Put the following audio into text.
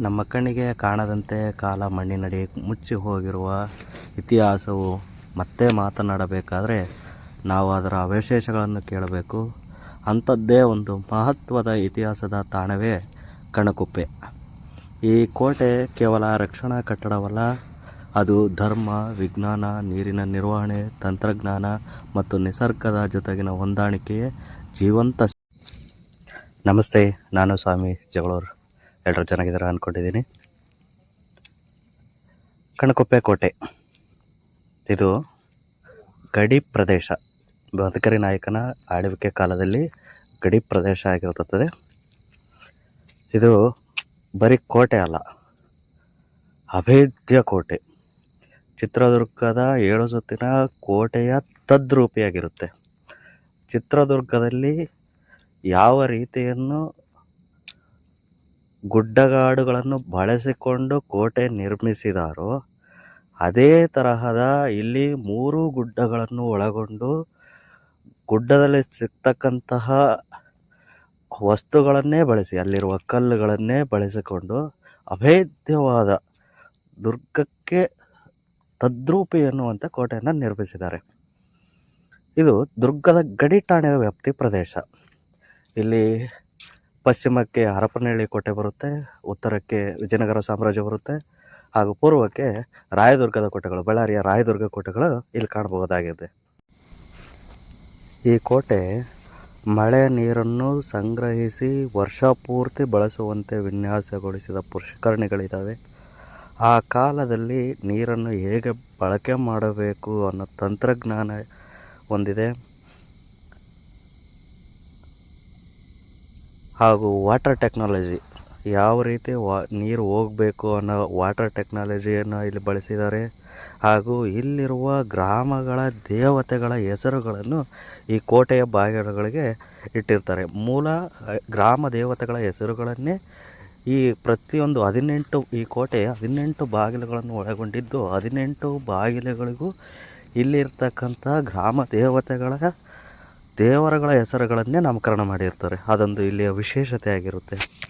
ನಮ್ಮ ಕಣ್ಣಿಗೆ ಕಾಣದಂತೆ ಕಾಲ ಮಣ್ಣಿನಡಿ ಮುಚ್ಚಿ ಹೋಗಿರುವ ಇತಿಹಾಸವು ಮತ್ತೆ ಮಾತನಾಡಬೇಕಾದರೆ ನಾವು ಅದರ ಅವಶೇಷಗಳನ್ನು ಕೇಳಬೇಕು. ಅಂಥದ್ದೇ ಒಂದು ಮಹತ್ವದ ಇತಿಹಾಸದ ತಾಣವೇ ಕಣಕುಪ್ಪೆ. ಈ ಕೋಟೆ ಕೇವಲ ರಕ್ಷಣಾ ಕಟ್ಟಡವಲ್ಲ, ಅದು ಧರ್ಮ, ವಿಜ್ಞಾನ, ನೀರಿನ ನಿರ್ವಹಣೆ, ತಂತ್ರಜ್ಞಾನ ಮತ್ತು ನಿಸರ್ಗದ ಜೊತೆಗಿನ ಹೊಂದಾಣಿಕೆಯೇ ಜೀವಂತ. ನಮಸ್ತೆ, ನಾನು ಸ್ವಾಮಿ ಜಗಳೂರು. ಎಲ್ಲರೂ ಚೆನ್ನಾಗಿದ್ದಾರೆ ಅಂದ್ಕೊಂಡಿದ್ದೀನಿ ಕಣಕುಪ್ಪೆ ಕೋಟೆ. ಇದು ಗಡಿ ಪ್ರದೇಶ. ಬದುಕರಿ ನಾಯಕನ ಆಳ್ವಿಕೆ ಕಾಲದಲ್ಲಿ ಗಡಿ ಪ್ರದೇಶ ಆಗಿರುತ್ತದೆ ಇದು ಬರೀ ಕೋಟೆ ಅಲ್ಲ, ಅಭೇದ್ಯ ಕೋಟೆ. ಚಿತ್ರದುರ್ಗದ ಏಳು ಸುತ್ತಿನ ಕೋಟೆಯ ತದ್ರೂಪಿಯಾಗಿರುತ್ತೆ. ಚಿತ್ರದುರ್ಗದಲ್ಲಿ ಯಾವ ರೀತಿಯನ್ನು ಗುಡ್ಡಗಾಡುಗಳನ್ನು ಬಳಸಿಕೊಂಡು ಕೋಟೆ ನಿರ್ಮಿಸಿದಾರೋ, ಅದೇ ತರಹದ ಇಲ್ಲಿ ಮೂರು ಗುಡ್ಡಗಳನ್ನು ಒಳಗೊಂಡು ಗುಡ್ಡದಲ್ಲಿ ಸಿಗ್ತಕ್ಕಂತಹ ವಸ್ತುಗಳನ್ನೇ ಬಳಸಿ, ಅಲ್ಲಿರುವ ಕಲ್ಲುಗಳನ್ನೇ ಬಳಸಿಕೊಂಡು ಅಭೇದ್ಯವಾದ ದುರ್ಗಕ್ಕೆ ತದ್ರೂಪಿ ಎನ್ನುವಂಥ ಕೋಟೆಯನ್ನು ನಿರ್ಮಿಸಿದ್ದಾರೆ. ಇದು ದುರ್ಗದ ಗಡಿ ಠಾಣೆಯ ವ್ಯಾಪ್ತಿ ಪ್ರದೇಶ. ಇಲ್ಲಿ ಪಶ್ಚಿಮಕ್ಕೆ ಹರಪನಹಳ್ಳಿ ಕೋಟೆ ಬರುತ್ತೆ, ಉತ್ತರಕ್ಕೆ ವಿಜಯನಗರ ಸಾಮ್ರಾಜ್ಯ ಬರುತ್ತೆ, ಹಾಗೂ ಪೂರ್ವಕ್ಕೆ ರಾಯದುರ್ಗದ ಕೋಟೆಗಳು, ಬಳ್ಳಾರಿಯ ರಾಯದುರ್ಗ ಕೋಟೆಗಳು ಇಲ್ಲಿ ಕಾಣಬಹುದಾಗಿದೆ. ಈ ಕೋಟೆ ಮಳೆ ನೀರನ್ನು ಸಂಗ್ರಹಿಸಿ ವರ್ಷ ಪೂರ್ತಿ ಬಳಸುವಂತೆ ವಿನ್ಯಾಸಗೊಳಿಸಿದ ಪುಷ್ಕರಣಿಗಳಿದ್ದಾವೆ ಆ ಕಾಲದಲ್ಲಿ ನೀರನ್ನು ಹೇಗೆ ಬಳಕೆ ಮಾಡಬೇಕು ಅನ್ನೋ ತಂತ್ರಜ್ಞಾನ ಹೊಂದಿದೆ. ಹಾಗೂ ವಾಟರ್ ಟೆಕ್ನಾಲಜಿ ಯಾವ ರೀತಿ ವಾ, ನೀರು ಹೋಗಬೇಕು ಅನ್ನೋ ವಾಟರ್ ಟೆಕ್ನಾಲಜಿಯನ್ನು ಇಲ್ಲಿ ಬಳಸಿದ್ದಾರೆ. ಹಾಗೂ ಇಲ್ಲಿರುವ ಗ್ರಾಮಗಳ ದೇವತೆಗಳ ಹೆಸರುಗಳನ್ನು ಈ ಕೋಟೆಯ ಬಾಗಿಲುಗಳಿಗೆ ಇಟ್ಟಿರ್ತಾರೆ. ಮೂಲ ಗ್ರಾಮ ದೇವತೆಗಳ ಹೆಸರುಗಳನ್ನೇ ಈ ಪ್ರತಿಯೊಂದು ಹದಿನೆಂಟು, ಈ ಕೋಟೆ ಹದಿನೆಂಟು ಬಾಗಿಲುಗಳನ್ನು ಒಳಗೊಂಡಿದ್ದು ಹದಿನೆಂಟು ಬಾಗಿಲುಗಳಿಗೂ ಇಲ್ಲಿರ್ತಕ್ಕಂಥ ಗ್ರಾಮ ದೇವತೆಗಳ ದೇವರುಗಳ ಹೆಸರುಗಳನ್ನೇ ನಾಮಕರಣ ಮಾಡಿರ್ತಾರೆ. ಅದೊಂದು ಇಲ್ಲಿಯ ವಿಶೇಷತೆ ಆಗಿರುತ್ತೆ.